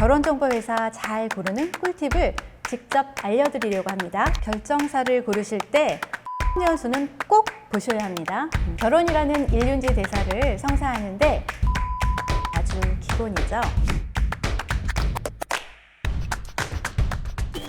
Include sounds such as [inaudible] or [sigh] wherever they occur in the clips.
결혼정보회사 잘 고르는 꿀팁을 직접 알려드리려고 합니다. 결정사를 고르실 때 연수는 꼭 보셔야 합니다. 결혼이라는 일륜지 대사를 성사하는데 아주 기본이죠.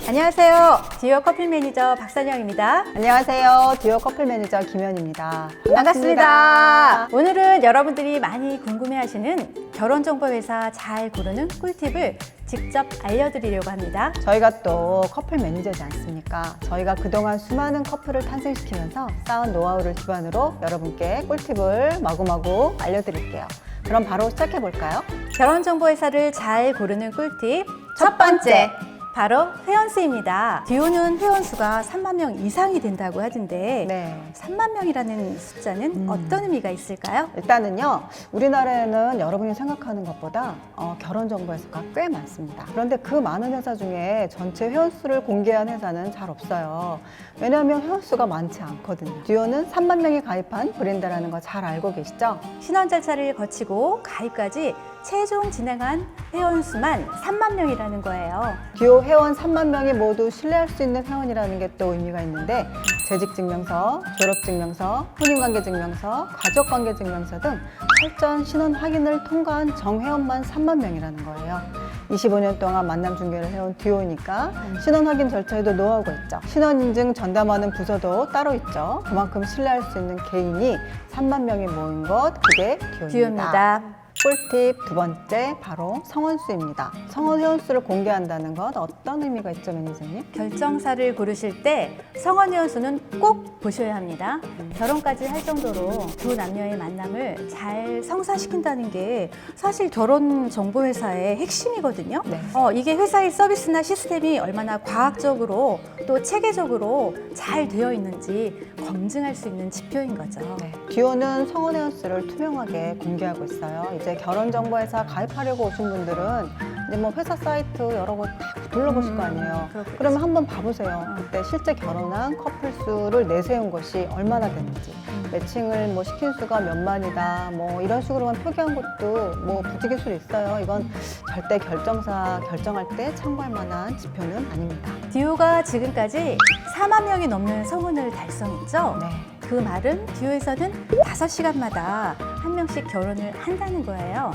안녕하세요. 디어 커피 매니저 박선영입니다. 안녕하세요. 듀오 커플 매니저 김현입니다. 반갑습니다. 오늘은 여러분들이 많이 궁금해하시는 결혼정보회사 잘 고르는 꿀팁을 직접 알려드리려고 합니다. 저희가 또 커플 매니저지 않습니까? 저희가 그동안 수많은 커플을 탄생시키면서 쌓은 노하우를 기반으로 여러분께 꿀팁을 마구마구 알려드릴게요. 그럼 바로 시작해 볼까요? 결혼정보회사를 잘 고르는 꿀팁 첫 번째 바로 회원수입니다. 듀오는 회원수가 3만 명 이상이 된다고 하던데 네. 3만 명이라는 숫자는 음. 어떤 의미가 있을까요? 일단은요, 우리나라에는 여러분이 생각하는 것보다 어, 결혼 정보 회사가 꽤 많습니다. 그런데 그 많은 회사 중에 전체 회원수를 공개한 회사는 잘 없어요. 왜냐하면 회원수가 많지 않거든요. 듀오는 3만 명이 가입한 브랜드라는 거 잘 알고 계시죠? 신원 절차를 거치고 가입까지 최종 진행한 회원수만 3만 명이라는 거예요. 듀오 회원 3만 명이 모두 신뢰할 수 있는 회원이라는 게 또 의미가 있는데 재직증명서, 졸업증명서, 혼인관계증명서, 가족관계증명서 등 철저한 신원 확인을 통과한 정회원만 3만 명이라는 거예요. 25년 동안 만남 중개를 해온 듀오니까 신원 확인 절차에도 노하우가 있죠. 신원 인증 전담하는 부서도 따로 있죠. 그만큼 신뢰할 수 있는 개인이 3만 명이 모인 것 그게 듀오입니다. 듀오입니다. 꿀팁 두 번째 바로 성원수입니다. 성원 회원수를 공개한다는 것 어떤 의미가 있죠, 매니저님? 결정사를 고르실 때 성원 회원수는 꼭 보셔야 합니다. 결혼까지 할 정도로 두 남녀의 만남을 잘 성사시킨다는 게 사실 결혼 정보 회사의 핵심이거든요. 네. 어, 이게 회사의 서비스나 시스템이 얼마나 과학적으로 또 체계적으로 잘 되어 있는지 검증할 수 있는 지표인 거죠. 네. 듀오는 성원 회원수를 투명하게 공개하고 있어요. 이제 결혼정보회사 가입하려고 오신 분들은 이제 뭐 회사 사이트 여러 곳 다 둘러보실 거 아니에요. 그렇겠지. 그러면 한번 봐보세요. 그때 실제 결혼한 커플 수를 내세운 것이 얼마나 되는지. 매칭을 뭐 시킨 수가 몇만이다. 뭐 이런 식으로만 표기한 것도 뭐 부지기술 있어요. 이건 절대 결정사 결정할 때 참고할 만한 지표는 아닙니다. 듀오가 지금까지 4만 명이 넘는 성원을 달성했죠. 네. 그 말은 듀오에서는 5시간마다 한 명씩 결혼을 한다는 거예요.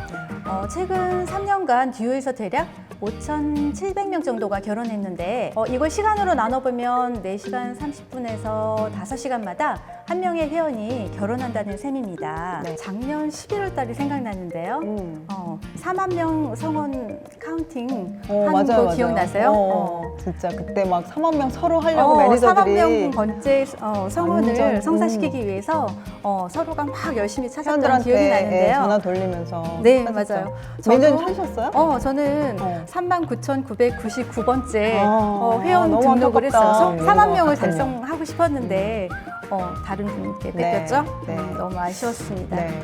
어, 최근 3년간 듀오에서 대략 5,700명 정도가 결혼했는데 어, 이걸 시간으로 나눠보면 4시간 30분에서 5시간마다 한 명의 회원이 결혼한다는 셈입니다. 네. 작년 11월 달이 생각나는데요. 음. 어, 4만 명 성원 카운팅 어, 한 맞아요, 거 맞아요. 기억나세요? 어, 진짜 그때 막 3만 명 서로 하려고 어, 매니저들이 4만 명 번째 어, 성원을 완전, 성사시키기 음. 위해서 어, 서로가 막 열심히 찾았던 기억이 예, 나는데요. 전화 돌리면서 네, 찾았죠. 맞아요. 매니저님 찾으셨어요? 어, 저는 어. 39,999번째 아, 어, 회원 등록을 안타깝다. 했어요. 네, 4만 너무 명을. 달성하고 싶었는데 어, 다른 분께 네, 뺏겼죠? 네. 음, 너무 아쉬웠습니다. 네.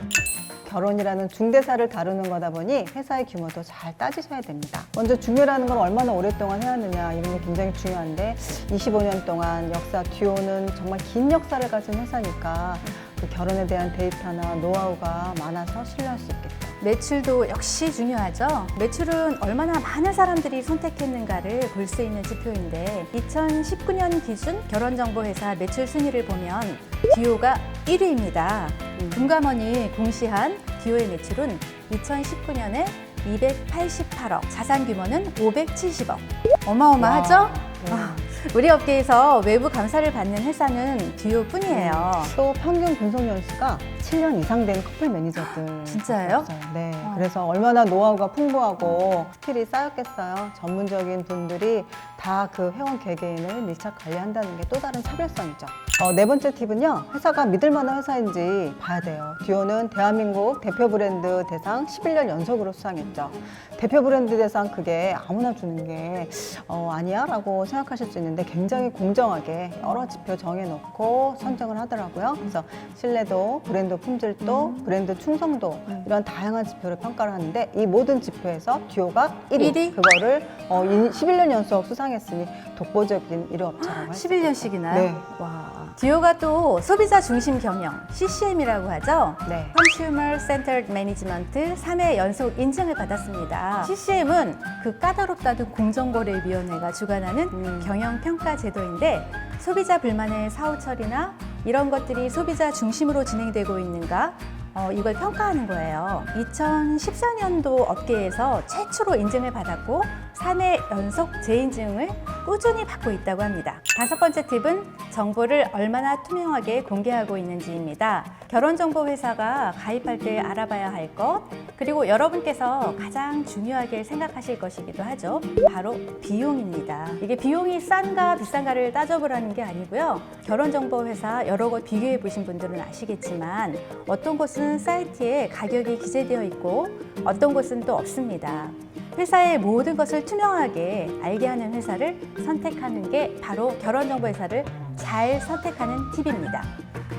결혼이라는 중대사를 다루는 거다 보니 회사의 규모도 잘 따지셔야 됩니다. 먼저 중요라는 건 얼마나 오랫동안 해왔느냐 이런 게 굉장히 중요한데 25년 동안 역사 듀오는 정말 긴 역사를 가진 회사니까 그 결혼에 대한 데이터나 노하우가 많아서 신뢰할 수 있겠죠. 매출도 역시 중요하죠. 매출은 얼마나 많은 사람들이 선택했는가를 볼 수 있는 지표인데 2019년 기준 결혼정보회사 매출 순위를 보면 듀오가 1위입니다. 금감원이 공시한 듀오의 매출은 2019년에 288억, 자산 규모는 570억. 어마어마하죠? 와, 네. 아, 우리 업계에서 외부 감사를 받는 회사는 듀오뿐이에요. 또 평균 분석 연수가 7년 이상 된 커플 매니저들 [gasps] 진짜예요? 네. 어. 그래서 얼마나 노하우가 풍부하고 스킬이 쌓였겠어요. 전문적인 분들이 다 그 회원 개개인을 밀착 관리한다는 게 또 다른 차별성이죠. 어, 네 번째 팁은요. 회사가 믿을 만한 회사인지 봐야 돼요. 듀오는 대한민국 대표 브랜드 대상 11년 연속으로 수상했죠. 대표 브랜드 대상 그게 아무나 주는 게 어, 아니야? 라고 생각하실 수 있는데 굉장히 공정하게 여러 지표 정해놓고 선정을 하더라고요. 그래서 신뢰도, 브랜드 품질도, 브랜드 충성도 이런 다양한 지표를 평가를 하는데 이 모든 지표에서 듀오가 1위, 1위? 그거를 어, 11년 연속 수상했으니 독보적인 1위 업체라고 할 수 있죠. 11년씩이나요? 네. 와. 듀오가 또 소비자 중심 경영 CCM이라고 하죠. 네. Consumer Centered Management 3회 연속 인증을 받았습니다. CCM은 그 까다롭다는 공정거래위원회가 주관하는 음. 경영 평가 제도인데 소비자 불만의 사후 처리나 이런 것들이 소비자 중심으로 진행되고 있는가 어, 이걸 평가하는 거예요. 2014년도 업계에서 최초로 인증을 받았고 3회 연속 재인증을 꾸준히 받고 있다고 합니다. 다섯 번째 팁은 정보를 얼마나 투명하게 공개하고 있는지입니다. 결혼정보회사가 가입할 때 알아봐야 할 것, 그리고 여러분께서 가장 중요하게 생각하실 것이기도 하죠. 바로 비용입니다. 이게 비용이 싼가 비싼가를 따져보라는 게 아니고요. 결혼정보회사 여러 곳 비교해 보신 분들은 아시겠지만 어떤 곳은 사이트에 가격이 기재되어 있고 어떤 곳은 또 없습니다. 회사의 모든 것을 투명하게 알게 하는 회사를 선택하는 게 바로 결혼정보회사를 잘 선택하는 팁입니다.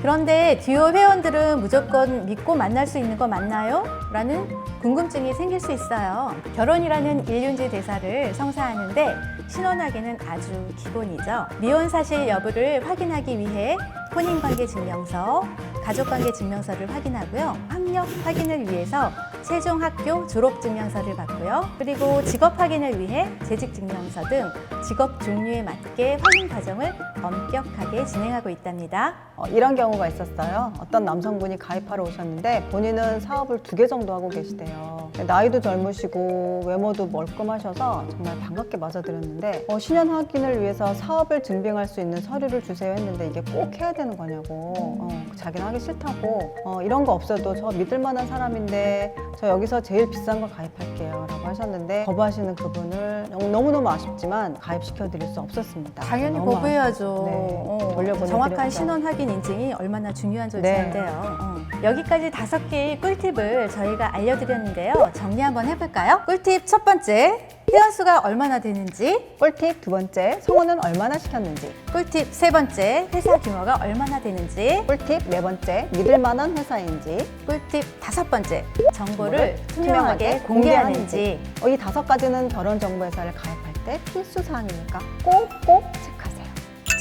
그런데 듀오 회원들은 무조건 믿고 만날 수 있는 거 맞나요? 라는 궁금증이 생길 수 있어요. 결혼이라는 일륜지 대사를 성사하는데 신혼하기는 아주 기본이죠. 미혼 사실 여부를 확인하기 위해 혼인관계 증명서, 가족관계 증명서를 확인하고요. 학력 확인을 위해서 최종 학교 졸업 증명서를 받고요. 그리고 직업 확인을 위해 재직 증명서 등 직업 종류에 맞게 확인 과정을 엄격하게 진행하고 있답니다. 어, 이런 경우가 있었어요. 어떤 남성분이 가입하러 오셨는데 본인은 사업을 두 개 정도 하고 계시대요. 나이도 젊으시고 외모도 멀끔하셔서 정말 반갑게 맞아들였는데 어, 신원 확인을 위해서 사업을 증빙할 수 있는 서류를 주세요 했는데 이게 꼭 해야 되는 거냐고 어, 자기는 하기 싫다고 어, 이런 거 없어도 저 믿을 만한 사람인데 저 여기서 제일 비싼 거 가입할게요 라고 하셨는데 거부하시는 그분을 너무- 너무너무 아쉽지만 가입시켜 드릴 수 없었습니다. 당연히 너무 거부해야죠. 네, 어, 돌려보내드렸죠. 정확한 신원 확인 인증이 얼마나 중요한 존재인데요. 어. 여기까지 다섯 개의 꿀팁을 저희가 알려드렸는데요. 정리 한번 해볼까요? 꿀팁 첫 번째, 회원수가 얼마나 되는지. 꿀팁 두 번째, 성원은 얼마나 시켰는지. 꿀팁 세 번째, 회사 규모가 얼마나 되는지. 꿀팁 네 번째, 믿을 만한 회사인지. 꿀팁 다섯 번째, 정보를 투명하게 투명하게 공개하는지. 어, 이 다섯 가지는 결혼 정보 회사를 가입할 때 필수 사항이니까 꼭꼭 체크하세요.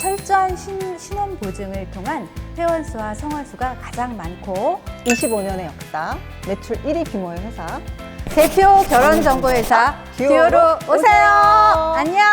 철저한 신, 신원 보증을 통한 회원수와 성원수가 가장 많고 25년의 역사, 매출 1위 규모의 회사. 대표 결혼 정보회사 듀오로 듀오로 오세요. 안녕.